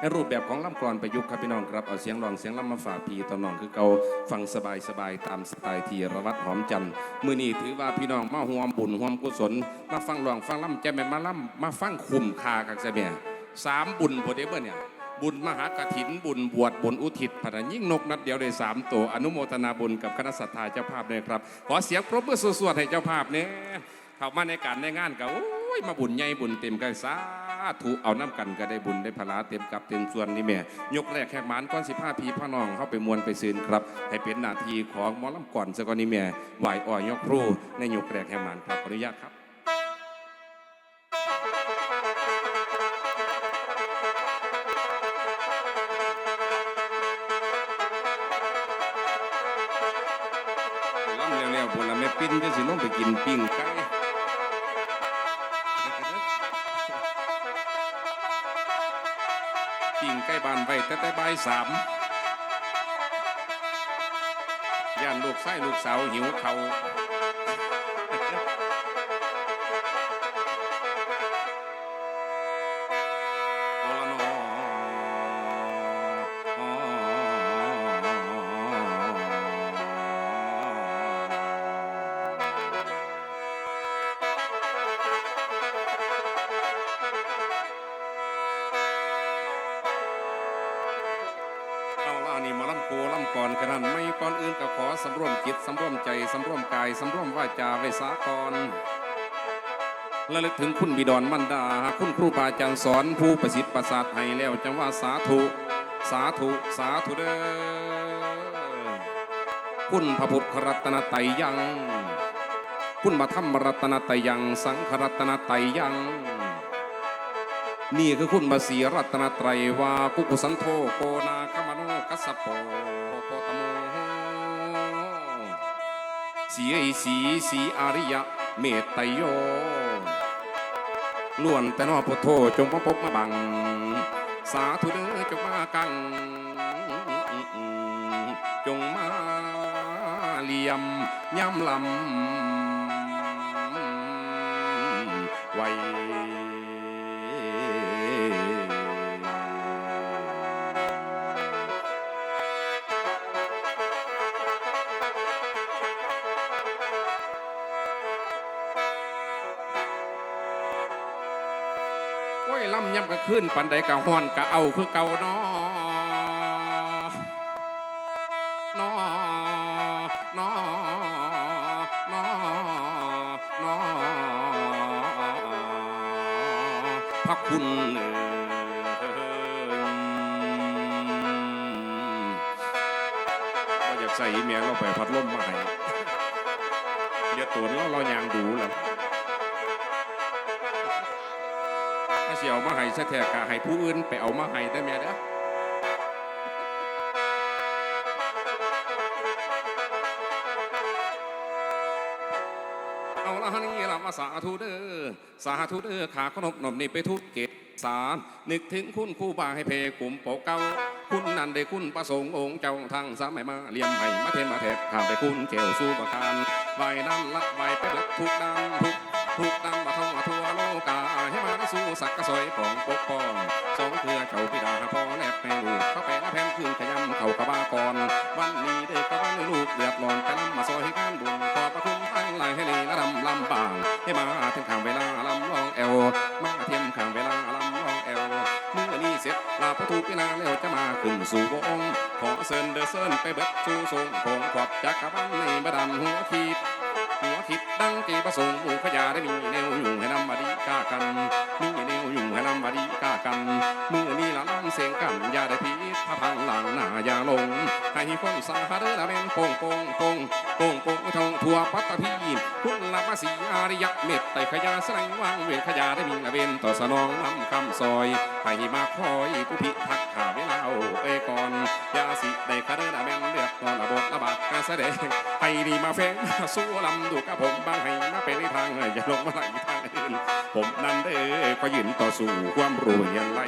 ในรูปแบบของล่ำกลอนประยุกต์ครับพี่น้องครับเอาเสียงร้องเสียงล่ำมาฝากพี่ตอนน้องคือเกาฟังสบายสบายๆตามสไตล์ทีรวัดหอมจันทร์มือนี้ถือว่าพี่น้องมาห่วมบุญห่วมกุศลมาฟังร้องฟังล่ำจะแม่นมาล่ำมาฟังคุมคากันซะแม่สามบุญพอดีเบ่เนี่ยบุญมหากถินบุญบวชบุญอุทิศพระยิ่งนกนัดเดียวได้สามตัวอนุโมทนาบุญกับคณะสัตยาเจ้าภาพเลยครับ ขอเสียงปรบมือสวดให้เจ้าภาพเนี่ยเข้ามาในการในงานก็โอ้ยมาบุญใหญ่บุญเต็มกันสา ธุเอาน้ำกันก็ได้บุญได้พลาเต็มกับเต็มส่วนนี่แม่ยกแรกแขกหมานก้อนสิผ้าพีพ่อน้องเข้าไปมวลไปซืนครับให้เป็นหน้าที่ของหมอลำก่อนสกอนนี่แม่ไหวอ่อยยกครูในยกแรกแขกหมานครับขออนุญาตครับล่ำเร็วๆพวกเราแม่ปิ้นก็สิลงไปกินปิ้งไก่ บานไว้แต่แต่บ่ายสามย่านลูกไส้ลูกสาวหิวเขา นี่มาลำโกลำก่อนขนาดไม่ก่อนอื่นก็ขอสำรวมจิตสำรวมใจสำรวมกายสำรวมวาจาไว้สากรระลึกถึงคุณบิดรมันดา คุณครูบาอาจารย์สอนผู้ประสิทธิ์ประสาทให้แล้วจังว่าสาธุ สาธุ สาธุเด้อคุณพระพุทธรัตนไตรยยัง คุณมาธรรมรัตนไตรยยัง สังฆรัตนไตรยยังนี่คือคุณมาสีรัตนไตรวากุกุสันโธโกนาค สปโปโปตโมสีไอสีสีอาริยะเมตไตโยล้วนแต่นอพุทโธจงมาพบมาบัง สาธุเด้อจงมากัง จงมาเหลี่ยมย่ำลำไว้ ก็ขึ้นปันใดกะฮ้อนกะเอาคือเก่าเนาะเนาะเนาะเนาะเนาะพระคุณเอ่ยว่าอยากใส่เมียเราไปพัดลมมาให้เดี๋ยวตัวเราเรายางดูแล้ว ถ้าสิเอามาให้ซะแท้กะให้ผู้อื่นไปเอามาให้ได้แม่เด้อเอาละนี่ละมาสาธุเด้อสาธุเด้อขาขนมนมนี่ไปทุกเกตสารนึกถึงคุณคู่บาให้เพกลุ่มโปกเก้าคุณนันได้คุณประสงค์องค์เจ้าทางสามัยมาเลี่ยมให้มาเทนมาแทกข้ามไปคุณเกี่ยวสู้ประการไหวนั่นละไหวไปเบิดทุกดังทุก กาให้มาได้สู้สักกระสอยของปกป้องสองเพื่อเจ้าพิดาพ่อแลบแม่ลูกเขาแปลแผ่นคืนขยำเขากระบาก่อนวันนี้ได้กกระบ้านลูกเดือดร้อนกระนำมาซอยให้การบุญขอบพระคุณทั้งหลายให้ลีและดำลำบางให้มาถึงข้างเวลาลำลองแอวมาเทียมข้างเวลาลำลองแอวเมื่อนี้เสร็จลาพระทูพินาแล้วจะมาขึ้นสู่วงขอเซินเดอเซินไปเบิดสู่ทรงของขอบจักรบันในบดันหัวขีด คิดดังจีประสงค์หมู่ขยาได้มีแนวอยู่ให้นำมาดีกากัน มีแนวอยู่ให้นำมาดีกากันเมื่อนี้ละล้ำเสียงกันอย่าได้พีดพระพังหลังหน้าอย่าลงให้คนสาหาเดละเป็นโป่งโป่งโป่งโป่งโป่งทองทั่วปัตตพีคุณละมาสีอาริยะเม็ดไตขยาแสดงวางเวทขยาได้มีละเวนต่อสนองลำคำซอยให้มาคอยกุพิทักขา เวลาเอาเอ้ก่อนยาสิได้คาเด้อละเป็นเลือดนอนระบทระบาดการแสดงให้ดีมาแฝงมาสู้ลำดูกับผมบางให้มาเป็นทางอย่าลงมาไหลทางอื่นผมนั่นเด้อก็ยืนต่อสู้ความรู้เรียนไหล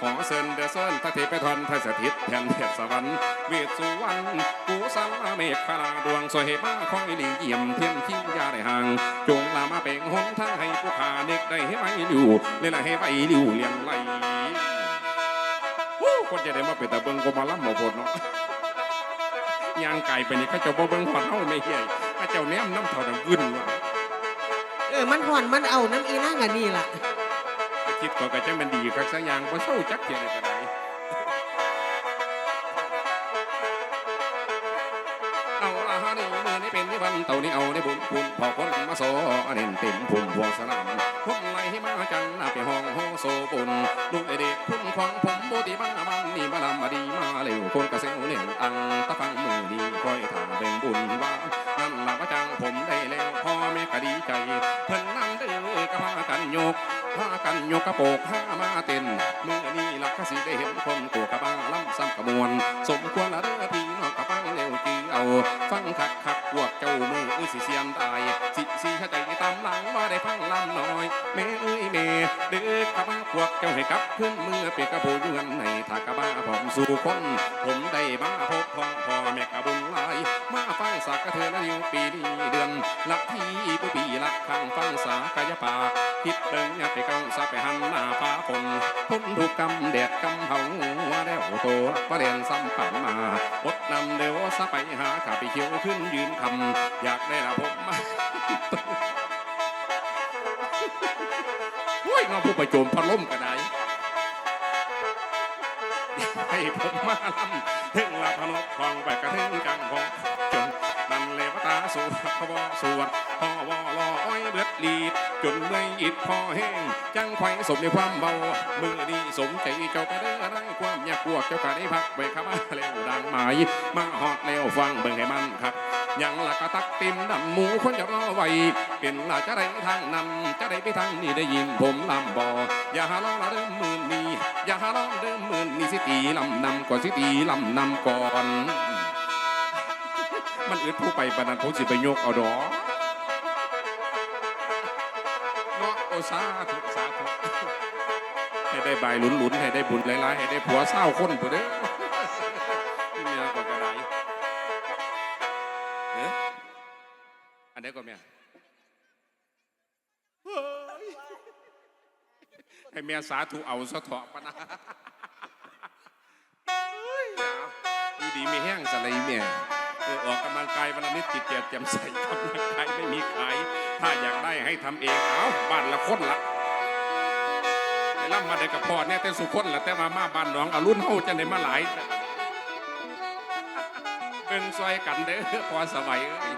ขอเซินเดอเซินพระเทพทอนพระสถิตแทนเทพสวรรค์เวทสุวรรณกูสังเมฆคลาดวงสวยมาคอยหลีเยี่ยมเทียมทิ้งยาได้ห่าง จงลามาเป่งหนทางให้ผู้ขาเด็กได้ให้ไว้อยู่เลยละให้ไว้อยู่เลียงไหล คนจะได้มาเป็นแต่เบิ่งก็มาล่ำหมอพดเนาะยางไก่ไปนี่เขาเจะบ่เบิ่งหอนเฮาไม่เฮียเขาเจ้าแนมน้ำเท่าดังวุ่นว่ะเออมันห่อนมันเอาน้ำอีนั่งอันนี้ล่ะก็คิดก็กระจะมันดีคักซะยางบ่เศร้าจักเทียเลยก็ได้ เป็นนี่วันเต่านี้เอาได้บุญคุณพอคนมาโซอันเน้นเต็มพุ่มพวงสนามคนไหลให้มาจังหน้าไปห้องโฮโซบุญลูกเด็กคุณของผมโบติบ้ามันนี่มาลำมาดีมาเร็วคนกระเซลเล่นตังตะฟังมือดีคอยถ่าเบ่งบุญว่านั่นละว่าจังผมได้แล้วพ่อแม่ก็ดีใจเพิ่นนั่งเด้อก็พากันยก พากันยกกระโปกห้ามาเต้นมือนี้ลักก็สิได้เห็นคนตัวกระบ้าล่ำซ้ำกระมวลสมควรละเด้อพี่น้องกระปังเร็วจือเอาฟังคักคักพวกเจ้ามืออุ้ยสิเสียมตายสิสิเข้าใจตามหลังว่าได้ฟังลำน้อยแม่เอ้ยแม่เด้อกระบ้าพวกเจ้าให้กลับขึ้นมือเปียกกระโบยเงินในถากกระบ้าผมสู่คนผมได้มาพบพ่อพ่อแม่กระบุญลายมาฟังสักกระเทือนอยู่ปีนี้เดือนละที่ปุปีละข้างฟังสากายปากคิดเดิงอย่าไปกังสับไปหันหน้าฟ้าฝนพ้นถูกกำแดดกำเฮาว่าแล้วโตประเด็นซ้ำปันมาอดนำเดี๋ยวซะไปหาข้าไปเขียวขึ้นยืนคำอยากได้ละผมมาโอ้ยงอผู้ประโจมพัดลมก็ไดให้ผมมาลำถึงลาพนกทองไปกระถึงกังของจน นั่นเลวตาสวดพบสวดพอวอลออ้อยเบิดลีดจนเมื่อยอิดพอแห้งจังไข่สมในความเบามือดีสมใจเจ้าก็ได้อะไรความอยากพวกเจ้าก็ได้พักไปข้ามาแล้วดังหมายมาหอดแล้วฟังเบิ่งให้มันครับยังหละกะตักติมดำหมูคนจะรอไว้เป็นหละจะได้ทางนั้นจะได้ไปทางนี้ได้ยินผมลำบออย่าหาล้อละเริ่มมือนนี้อย่าหาล้อเริ่มมือนี้สิตีลำนำก่อนสิตีลำนำก่อน มันอึดผู้ไปปานนันผมสิไปยกเอาดอกเนาะโอสาธุสาธุให้ได้ใบหลุนๆให้ได้บุญหลายๆให้ได้ผัวเศร้าคนผู้เด้อที่เมียก่อนกระไดเอ๊ะอันไหนี้ก่อนเมียเฮ้ยให้เมียสาธุเอาซะเถาะปะนะเฮ้ยอาดีมีแห้งสไลด์เมีย ออกกำลังกายวันละนิดจิตเจียดแจ่มใสกำลังกายไม่มีขาย ถ้าอยากได้ให้ทำเองเอาบ้านละคนละไปล่ำมาได้กับพ่อเนี่ยแต่สุคนละแต่มามาบ้านน้องอรุ่นเฮาจะได้มาหลายเป็นซอยกันเด้อพอสบายเอ้ย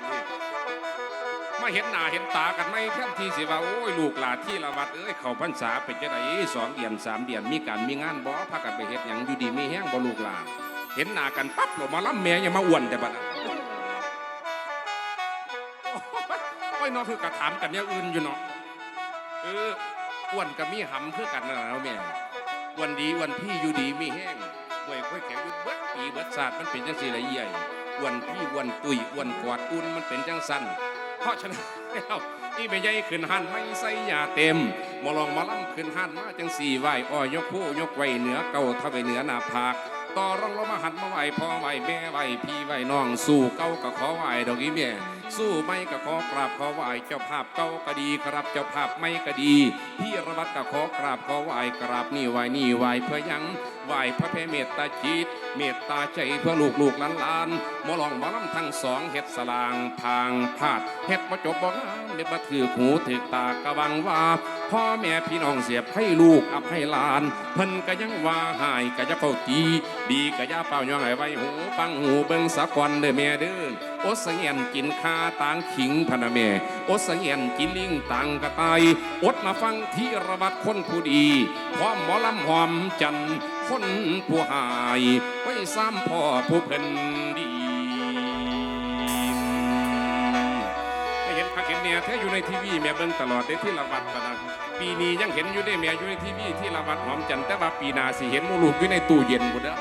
มาเห็นหน้าเห็นตากันไหมแทนที่สิว่าโอ้ยลูกหลานที่ละวัดเอ้ยเขาพรรษาเป็นจะไดสองเดือนสามเดือนมีการมีงานบ่พากันไปเฮ็ดหยังอยู่ดีมีแห้งบ่ลูกหลานเห็นหน้ากันปั๊บเรามาล่ำแม่ยังมาอ้วนแต่บัดนั้น โอ้ยน้องคือกระถามกันเนี่ยอื่นอยู่เนาะเอออ้วนกับมีหำคือกันนะเราแม่วันดีวันพี่อยู่ดีมีแห้งห่วยค่อยแข็งยู่เบิดปีเบิดศาสตร์มันเป็นจังสีละใหญ่อ้วันพี่วันตุยวันกอดอุ่นมันเป็นจังสันเพราะฉะนั้นแล้วนี่ไม่ใหญ่ขึ้นหันไม่ใส่ยาเต็มมาลองมาล่ำขึ้นหันมาจังสี่ไหวอ้อยยกผู้ยกไวเหนือเก่าทะไวเหนือหน้าผากต่อรองเรามาหันมาไหวพ่อไหวแม่ไหวพี่ไหวน้องสู้เก้าก็ขอไหวดอกอีแม่ สู้ไม่ก็ขอกราบขอไหวเจ้าภาพเก้าก็ดีครับเจ้าภาพไม่ก็ดี พี่ระบัดก็ขอกราบขอไหวกราบนี่ไหวนี่ไหวเพื่อยังไหวพระเพเมตตาจิต เมตตาใจเพื่อลูกลูกหลานหลานมอลองมอลำทั้งสองเฮ็ดสลางทางพาดเฮ็ดมาจบบ่งามเด็ดมาถือหูถือตากะวังว่า พ่อแม่พี่น้องเสียบให้ลูกอับให้หลาน เพิ่นก็ยังว่าหายก็จะเฝ้าตี ดีก็อย่าเป่าย่องให้ไว้หูฟังหูเบิ่งสักวันเด้อแม่เด้อโอดสังเงียนกินคาต่างขิงพนะแม่โอดสังเงียนกินลิงต่างกระตายอดมาฟังที่ระบัดคนผู้ดีพร้อมหมอลำหอมจันคนผู้หายไว้ซ้ำพ่อผู้เพิ่นดีไม่เห็นพักเห็นเนี่ยแท้อยู่ในทีวีแม่เบิ่งตลอดได้ที่ละวัดปะนะ ปีนี้ยังเห็นอยู่ได้แม่อยู่ในทีวีที่ละวัดหอมจันแต่ว่าปีนาสิเห็นมูลูกอยู่ในตู้เย็นหมดแล้ว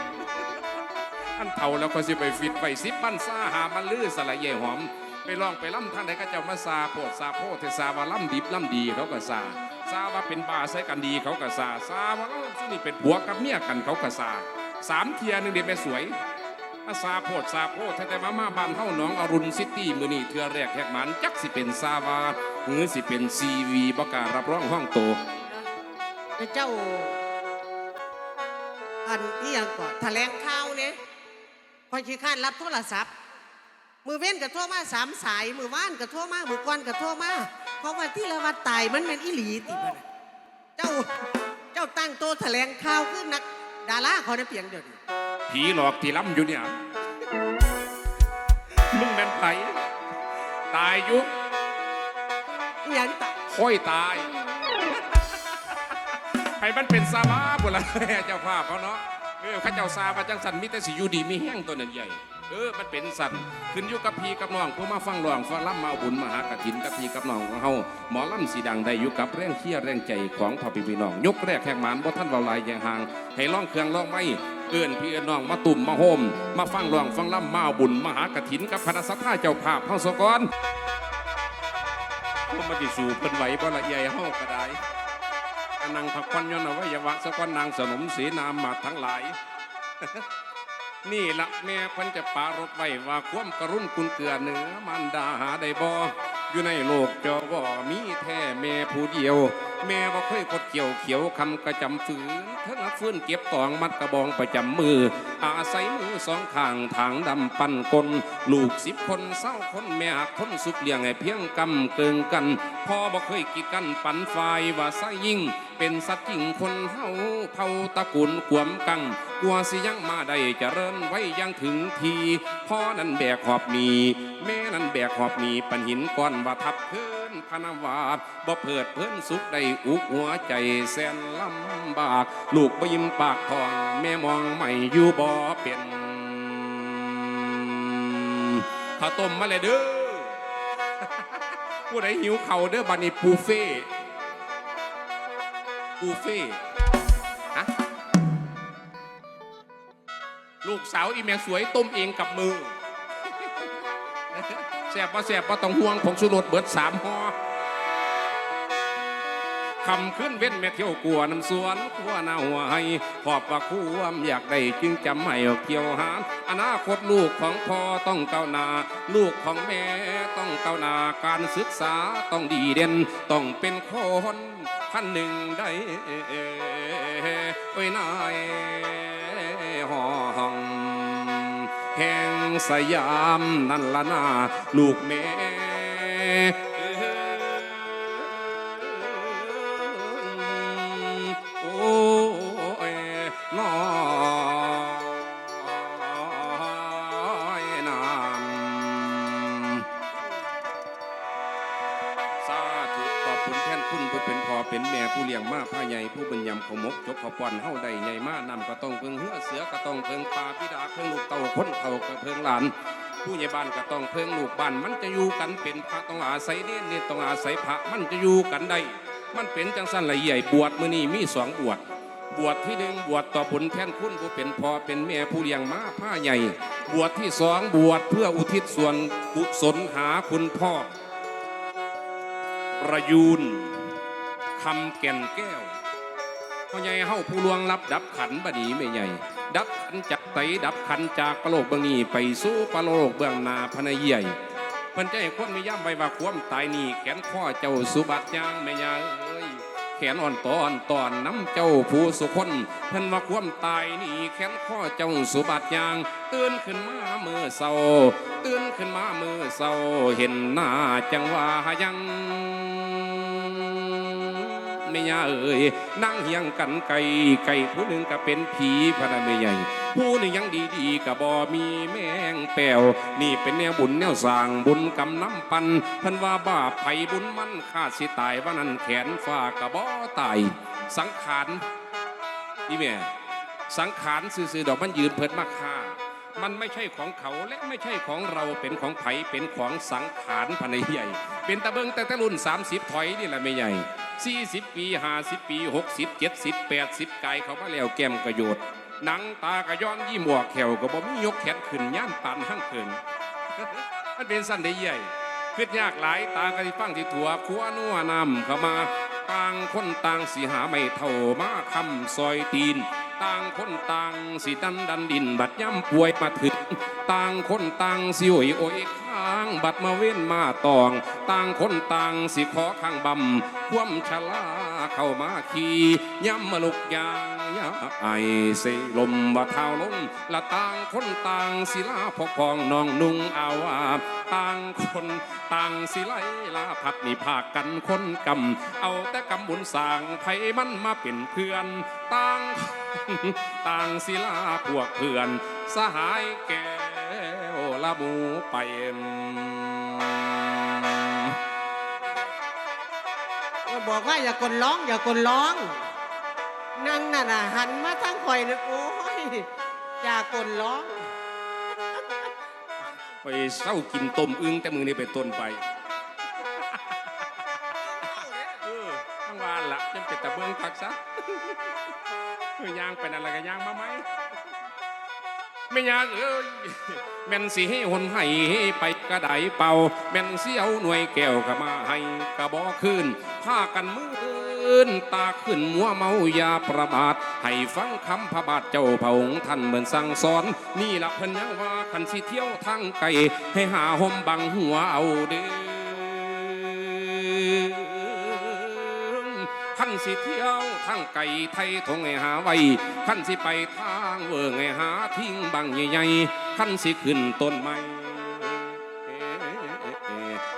อันเท่าแล้วก็สิไปฟิตไปสิบปั้นซาหามันลือสละเย่หอม ไปลองไปล่ำท่านใดก็จะมาซาโพดซาโพดเทซาว่าล่ำดิบล่ำดีเขาก็ซาซาว่าเป็นบาใส่กันดีเขาก็ซาซาว่าเอ้าซุนี่เป็นผัวกับเมียกันเขาก็ซาสามเทียหนึ่งเด็กแม่สวยอาซาโพดซาโพดแต่มามาบ้านเฮาหนองอรุณซิตี้มือนี้เทือแรกแหกมันจักสิเป็นซาวา หรือสิเป็นซีวีบ่กล้ารับรองห้องโตแต่เจ้า อันนี้ยังก่อนแถลงข่าวเนี่ยคอยขี้ข้านรับโทรศัพท์ มือเว้นกับโทรมาสามสาย มือว่านกับโทรมา มือก้อนกับโทรมา เพราะว่าที่ละวัดตายมันเป็นอีหลีติบัดน่ะเจ้า เจ้าตั้งโตะแถลงข่าวคือนัก ดาราเขาได้เปลียงเดี๋ยวนี้ผีหลอกที่ล้ำอยู่เนี่ย มึงเป็นไผตายอยุ อิหยังตะค่อยตาย ให้มันเป็นซาบ้าบุละเจ้าภาพเขาเนาะเออข้าเจ้าซาบาจังสันมิแต่สิอยู่ดีมีแห้งตัวนั้นใหญ่เออมันเป็นสันขึ้นอยู่กับพี่กับน้องผู้มาฟังร้องฟังล่ำมาบุญมหากระถินกับพี่กับน้องของเฮาหมอล่ำสีดังได้อยู่กับแรงเชี่ยแรงใจของพ่อพี่พี่น้อง ยกแรกแข่งหมานบ่ท่านเบาลายอย่างห่าง ให้ร้องเครื่องร้องไม่เอื้อนพี่เอื้อนน้องมาตุ่มมาโฮมมาฟังร้องฟังล่ำมาบุญมหากระถินกับคณะสัตยาเจ้าภาพเฮาสกอน พวกมันสิสู่เพิ่นไหวบ่ละใหญ่เฮาก็ได้อนังผักควันย้อนอวัยาวะสะกอนนางสนมสีนามมาทั้งหลาย นี่ละแม่เพันจะปารถไว้ว่าความกรุณกุนเกลือเหนือมันดาหาได้บ่อยู่ในโลกจอบ่มีแท้แม่ผู้เดียว แม่บ่เคยกดเกี่ยวเขียวคำกระจำฝืนเทั้งฟื้นเก็บตองมัดกระบองประจำมือ อาศัยมือสองข้างทางดำปั่นกลลูกสิบคนเศร้าคนแม่หักคนสุขเลี้ยงให้เพียงกำเกิงกันพ่อบ่เคยกีดกันปันไฟว่าไสยิ่ง เป็นสัตว์จริงคนเฮาเผาตะกูลกวมกังกลัวสิยังมาได้เริญไว้ยังถึงทีพ่อนั้นแบกหอบหนีแม่นั้นแบกหอบหนีปันหินก้อนว่าทับเพื่ นพนาวาดบ่เพิดเพิ่นสุขได้อุกหัวใจแสนลำบาก ลูกบ่ยิ้มปากทอง แม่มองไม่อยู่บ่เป็นข้าวต้มมาเลยเด้อผู้ใดหิวข้าเด้อบัดนี้ปูเฟ่บูเฟ่ฮะลูกสาวอีเมียสวยต้มเองกับมือ แสบว่าแสบว่าต้องห่วงผงสุรสเบิดสามหอคำขึ้นเว้นแม่เที่ยวกลัวน้ำสวนขัวนาหัวให้ขอบว่าความอยากได้จึงจำไม่เกี่ยวหานอนาคตลูกของพ่อต้องก้าวหน้าลูกของแม่ต้องก้าวหน้าการศึกษาต้องดีเด่นต้องเป็นคนท่านหนึ่งได้ไว้ยนาย แห่งสยามนั่นละนาลูกแม่ ลี้ยงมาผ้าใหญ่ผู้บรรยำขมกจกเขปอนเฮาได้ใหญ่มานำก็ต้องเพิงเหือเสือก็ต้องเพิงปลาพิดาเพิงลูกเต่าคนเต่าก็เพิงหลาน ผู้ใหญ่บ้านก็ต้องเพิงลูกบ้าน มันจะอยู่กันเป็นพระต้องอาศัยเน้นเนี่ยต้องอาศัยพระมันจะอยู่กันได้ มันเป็นจังสั้นละใหญ่บวชมื้อนี้มีสองบวชบวชที่หนึ่งบวชต่อผลแทนคุณผู้เป็นพ่อเป็นแม่ผู้เลี้ยงมาผ้าใหญ่ บวชที่สองบวชเพื่ออุทิศส่วนกุศลหาคุณพ่อประยูน คำแก่นแก้วพ่อใหญ่เฮาผู้ลวงรับดับขันบดีไม่ใหญ่ ดับขันจากไตดับขันจากปะโลกเบื้องนี้ไปสู่ปะโลกเบื้องนาพะนใหญ่เพิ่นใจควนมีย่ำไว้ว่าควมตายนี่แขนข้อเจ้าสุบัติยางไม่ยาเอ้ยแขนอ่อนตอนตอนน้ำเจ้าผู้สุคนเพิ่นว่าควมตายนี่แขนข้อเจ้าสุบัติยางตื่นขึ้นมาเมื่อเศร้าตื่นขึ้นมาเมื่อเศร้าเห็นหน้าจังว่ายัง ไม่ยาเอ่ยนั่งเฮียงกันไก่ไก่ผู้หนึ่งก็เป็นผีพระไม่ใหญ่ผู้หนึ่งยังดีๆก็บ่มีแมงแปวนี่เป็นแนวบุญแนวสร้างบุญกำน้ำปันเพันว่าบาปไผบุญมันขาดสิตายว่านั้นแขนฟ้ากะบ่ตายสังขารนี่แม่สังขารซื่อๆดอกมันยืนเพิดมาค่ามันไม่ใช่ของเขาและไม่ใช่ของเราเป็นของไผเป็นของสังขารภายในใหญ่ เป็นตะเบิงแต่ต่รุ่น 30 ถอยนี่แหละไม่ใหญ่ 40 ปี 50 ปี 60 70 80 ไกลเขามาแล้วแก้มกระโยดหนังตากระย้อนยี่หมวกแขวก็บ่มียกแขนขึ้นย่านปันห้างเคินมันเป็นสั้นได้ใหญ่ขึ้นยากหลายตากระที่ฟังที่ถั่วขัวนัวนำเข้ามาต่างคนต่างสิหาไม่เท่ามาคำซอยตีน ต่างคนต่างสิดันดันดินบัดย่ำป่วยมาถึงต่างคนต่างสิโอยโอยข้างบัดมาเว้นมาตอง ต่างคนต่างสิขอข้างบำความชลา เข้ามาขี่ย้ำมาลุกยางยาไอเสลมว่าเท้าลงละต่างคนต่างศิลาพกพองน้องนุ่งอาวาต่างคนต่างศิลาลาพัดนี่พากันคนกำเอาแต่กำบุญสางไผมันมาเป็นเพื่อนต่างต่างศิลาพวกเพื่อน สหายแก้วละหมูไป บอกว่าอย่ากดร้อง อย่ากดร้อง นั่งน่ะนะหันมาทางข่อยเลยโอ้ยอย่ากดร้องไปเศร้ากินต้มอึ้งแต่มือนี่ไปต้นไปเออทั้งวานละจำเป็นตะเบื้องคักซะเออย่างไปนั่นละก็ย่างมาไหม ไม่ยากเอ้ยแม่นสีให้หนให้ไปกระไดเป่า แม่นเสียวหน่วยแก้วก็มาให้กระบอกขึ้นพากันมืออนตาขึ้นมัวเมายาประบาท ให้ฟังคำพระบาทเจ้าพระองค์ท่านเหมือนสั่งสอน นี่ละเพิ่นยังว่าคันสิเที่ยวทางไกลให้หาห่มบังหัวเอาเด้อ สิเที่ยวทางไก่ไทยทงให้หาไว้ขั้นสิไปทางเวิงให้หาทิ้งบางใหญ่ๆขั้นสิขึ้นต้นไม้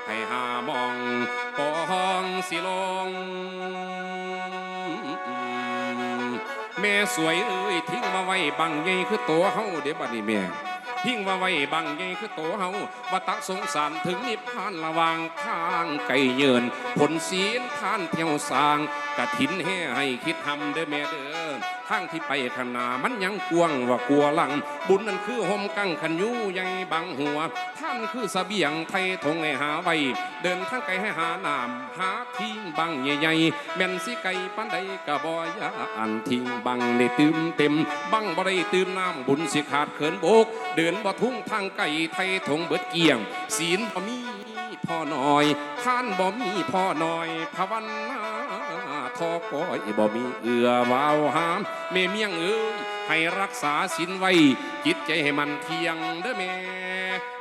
ให้หามองปองสิลงแม่สวยเอ้ยทิ้งมาไว้บังใหญ่คือตัวเฮาเดี๋ยวบัดนี้แม่ พิ้งมาไว้บังใหญ่คือโตเฮาวัตะสงสารถึงนิพพานระวางทางไก่เยินผลศีลทานเที่ยวสร้างกะถินให้ให้คิดทำเด้อแม่เด้อ ทางที่ไปขนามันยังกวงว่ากลัวหลัง บุญนั่นคือห่มกั้งขันยูใหญ่บังหัว ท่านคือเสบียงไทยทงให้หาไว้ เดินทางไกลให้หาหน้ำหาทิ้งบังใหญ่ๆแม่นสิไก่ปันใดกะบ่ยาอันทิ้งบังได้ตื่มเต็ม บังบ่ได้ตื่มน้ำบุญสิขาดเขินโบก เดินบ่ทุ่งทางไก่ไทยทงเบิดเกี่ยง ศีลบ่มีพ่อหน้อย ท่านบ่มีพ่อหน้อยภาวนา ทอก้อยบ่มีเอือวาวหามแม่เมียงเอ้ยให้รักษาศีลไว้ จิตใจให้มันเที่ยงเด้อแม่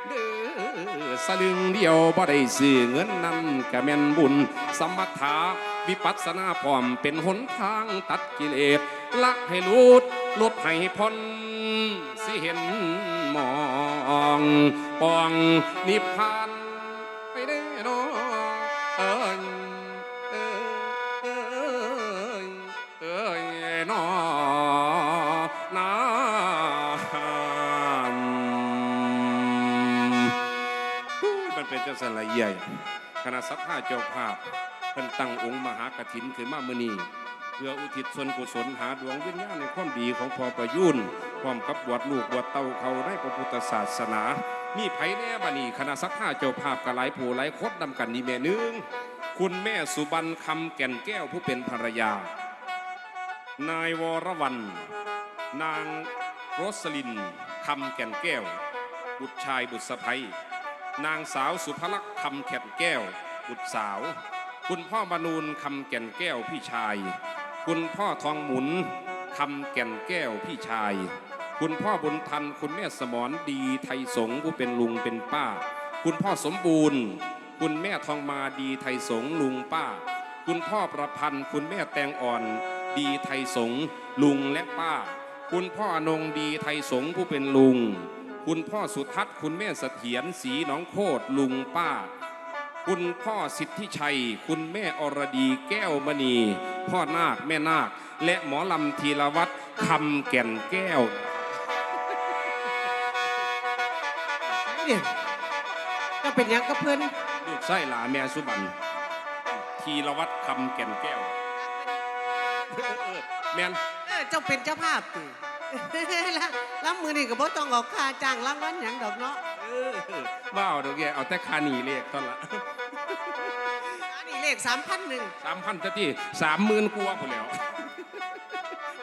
เด้อสลึงเดียวบ่ได้ซื้อเงินนั่นกะแม่นบุญ สมถาวิปัสสนาพร้อมเป็นหนทางตัดกิเลสละให้ลุดลดให้พ้นสิเห็นมองปองนิพพาน มันเป็นเจ้าสันละเอียดคณะสัทธาเจ้าภาพเพิ่นตั้งองค์มหากฐินขึ้นมามือนีเพื่ออุทิศส่วนกุศลหาดวงวิญญาณในความดีของพ่อประยุนพร้อมกับบวชลูกบวชเต้าเขาในพระพุทธศาสนา มีไผแน่บันีคณะสัทธาเจ้าภาพกับหลายผู้หลคดนำกันนี่แม่นึงคุณแม่สุบรรณคำแก่นแก้วผู้เป็นภรรยา นายวรวันนางโรสลินคำแก่นแก้ว บุตรชายบุตรสะใภ้ นางสาวสุภลักษ์คำแก่นแก้ว บุตรสาว คุณพ่อบรรนูนคำแก่นแก้วพี่ชาย คุณพ่อทองหมุนคำแก่นแก้วพี่ชาย คุณพ่อบุญทัน คุณแม่สมรดีไทยสงผู้เป็นลุงเป็นป้า คุณพ่อสมบูรณ์ คุณแม่ทองมาดีไทยสงลุงป้า คุณพ่อประพันธ์ คุณแม่แตงอ่อน ดีไทยสงลุงและป้า คุณพ่ออนงดีไทยสงผู้เป็นลุง คุณพ่อสุทัศน์คุณแม่เสถียรศรีหนองโคดลุงป้า คุณพ่อสิทธิชัย คุณแม่อรดีแก้วมณี พ่อนาคแม่นาค และหมอลำธีรวัตรคำแก่นแก้วเนี่ยก็เป็นหยังกับเพื่อนลูกไส้หลาแม่สุบันธีรวัตรคำแก่นแก้วแม่นเออเจ้าเป็นเจ้าภาพติ แล้วแล้วมือนี่ก็บ่ต้องออกค่าจ้างรางวัลหยังดอกเนาะเออว่าเอาดอกแกเอาแต่คาหนีเลขตอนละอันนี้เลขสามพันหนึ่งสามพันจะที่สามหมื่นกว่าพอแล้ว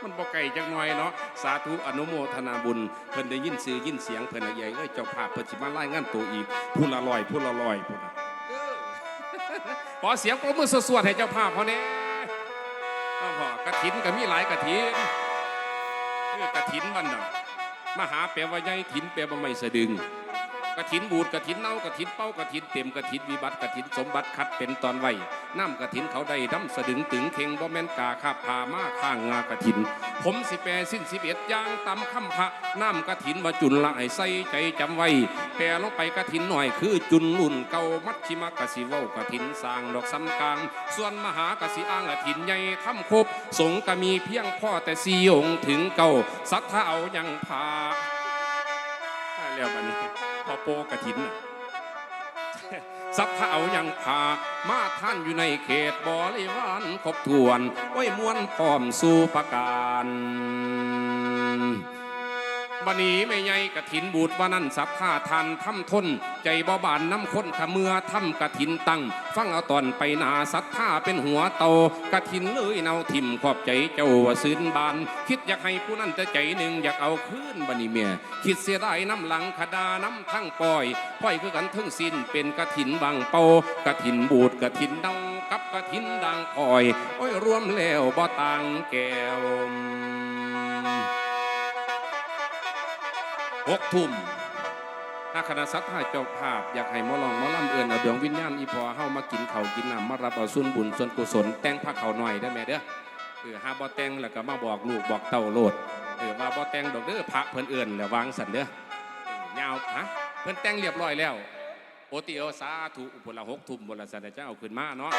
มันบ่ไก่จังหน่อยเนาะสาธุอนุโมทนาบุญเพิ่นได้ยินสื่อยินเสียงเพิ่นน่ะใหญ่เอ้ยเจ้าภาพเพิ่นสิมาไล่งานตัวอีกผู้ละลอยผู้ละลอยพุ่นน่ะเออขอเสียงปรบมือสวดๆให้เจ้าภาพเขาแน่เอาพอกระถินก็มีหลายกระถิน เออกระถินมันน่ะมหาแปลว่าใหญ่ถินแปลว่าไม่สะดึงกระถินบูดกระถินเน่ากระถินเป้ากระถินเต็มกระถินวิบัติกระถินสมบัติคัดเป็นตอนไว้น้ำกระถินเขาได้ดำสะดึงถึงเข่งบ่แม่นกาข้าพามาข้างงากระถิน ผมสิแปรสิ้นสิบเอ็ดย่างตำคำพระน้ำกระถินว่าจุนละไอใส่ใจจำไว้ ปรลงไปกระถินหน่อยคือจุนรุ่นเก่ามัดชิมากะสิเว้ากระถินสร้างดอกสำกลาง ส่วนมหากะสิอ้างกระถินใหญ่ทำครบสงก็มีเพียงพ่อแต่สีองค์ถึงเก่าสัทธาเอายังพาได้แล้วบัดนี้พอโปกระถินน่ะสัพพะเอายังพามาท่านอยู่ในเขตบริวารครบถ้วนไว้มวนพร้อมสู่ประการ บันีไม่ใหญ่กระถินบูดว่านั่นสัพพาทันทำทน ใจบ่บานน้ำค้นขะเมือทำกระถินตั้ง ฟังเอาตอนไปนาสัทธาเป็นหัวโตกระถินเลยเนาทิมขอบใจเจ้าว่าซื้นบาน คิดอยากให้ผู้นั้นจะใจหนึ่งอยากเอาคืนบันีเมียคิดเสียดายน้ำหลังขดาน้ำทั้งปล่อยปล่อยคือกันทั้งสิ้นเป็นกระถินบางเปากระถินบูดกระถินเดากับกระถินดังคอย โอ้ยรวมแล้วบ่ต่างแก้ว หกทุ่มถ้าคณะสัตว์ถ้าเจ้าภาพ อยากให้มอลองมอลำเอื่นเอาดวงวิญญาณอีพอเฮามากินเขากินน้ำมารับเอาส่วนบุญส่วนกุศลแต่งพระเขาหน่อยได้ไหมเด้อเออหาบ่แต่งแล้วก็มาบอกลูกบอกเต้าโลดเออว่าบ่แต่งดอกเด้อพระเพิ่นเอื่นแล้ววางสันเด้อเออยาวฮะเพิ่นแต่งเรียบร้อยแล้วโอติโอสาธุอุปละหกทุ่มบนละสันเจ้าเอาขึ้นมาเนาะ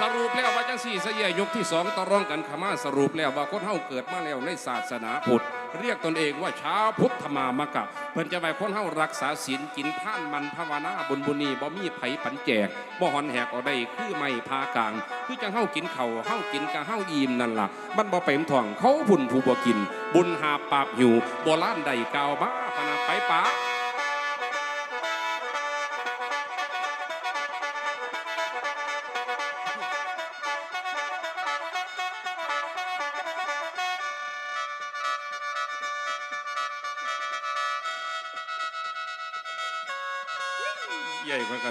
สรุปแล้วว่าจังสี่เสียยกที่สองต่อรองกันขมาสรุปแล้วว่าคนเฮาเกิดมาแล้วในศาสนาพุทธ เรียกตนเองว่าชาวพุทธมามกะเพิ่นจะไปคนเฮารักษาศีลกินท่านมันภาวนาบุญบุญีบ่มีไผปันแจกบ่หอนแหกออกได้คือไม่พากลาง คือจังเฮากินเข่าเฮากินกะเฮาอิ่มนั่นล่ะมันบ่เต็มท่องเขาบุญผู้บ่กิน บุญหาปาบหิวโบราณใดกาวมาพนาไปปะใหญ่กว่า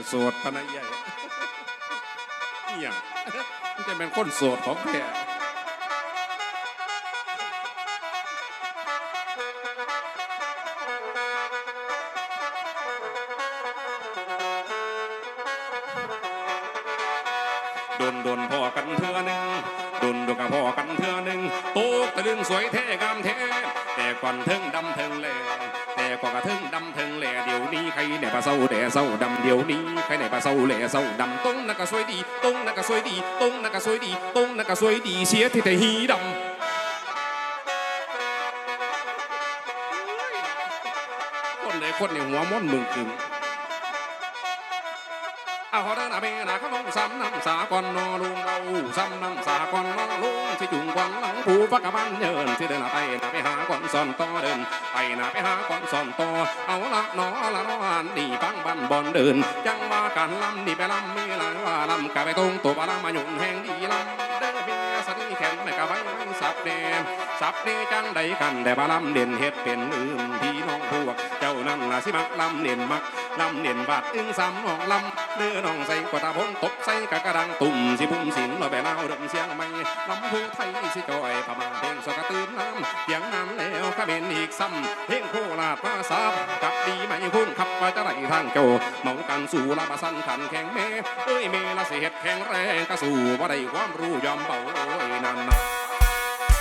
โสดพะนะใหญ่อหย่างมันจะเป็นคนโสดของแท้โดนโดนพ่อกันเทือหนึ่งโดนโดนกับพ่อกันเทือหนึ่งโตกตะลึงสวยแท้งามแท้แต่ก่อนเทิงดำเทิงแล แต่ก็กระเทิงดำเทิงแหล่เดี๋ยวนี้ใครเนี่ยปลาเศร้าแด่เศร้าดำเดี๋ยวนี้ใครเนี่ยปลาเศร้าแหล่เศร้าดำตรงนักก็สวยดีตรงนักก็สวยดีตรงนักก็สวยดีตรงนักก็สวยดีเสียที่แต่หีดำคนใดคนเนี่ยหัวม่อนมึงกึงเอาเขาเดินอาเบนาเขาลงซ้ำน้ำสาก่อนนอลุงาซ้ำน้ำสาก่อนนองลุงที่จุงก่อนหลังผูปักกะบันเยินที่เดินไปนาไปหาก่อนซ่อนต่อเดินไปนาไปหาก่อนซ่อนต่อเอาละนอละนออันนี่ปังบันบอนเดินจังว่าการลำนี่ไปลำมีหลายว่าลำกะไปตรงตัวบาลำมาหยุ่นแห่งดีลำเด้อเพียสันีแข็งไม่กะไว้ไม่สับเนมสับเนจังใดกันแต่บาลำเด่นเฮ็ดเป็นลืมพี่น้องพวกเจ้านั่นละสิมักลำเด่นมัก ลำเด่นบาดอึ้งซ้ำน้องลำเนื้อน้องใส่กว่าตาพงตบใส่กะกระดังตุ่มสิพุ่มสินเราไปเล่าดมเสียงไม่ลำพูไทยสิจอยพม่าเพลงสกตื่นน้ำเสียงนั้นแล้วก็เป็นอีกซ้ำเพลงโคราชมาสาบกับดีไม่คุ้นขับไปจะไหลทางโจเมากันสู่ลาบสันขันแข่งเมเอ้ยเมละสิเฮ็ดแข็งแรงกะสู่บ่าได้ความรู้ยอมเบาโอ้ยนั่นนะ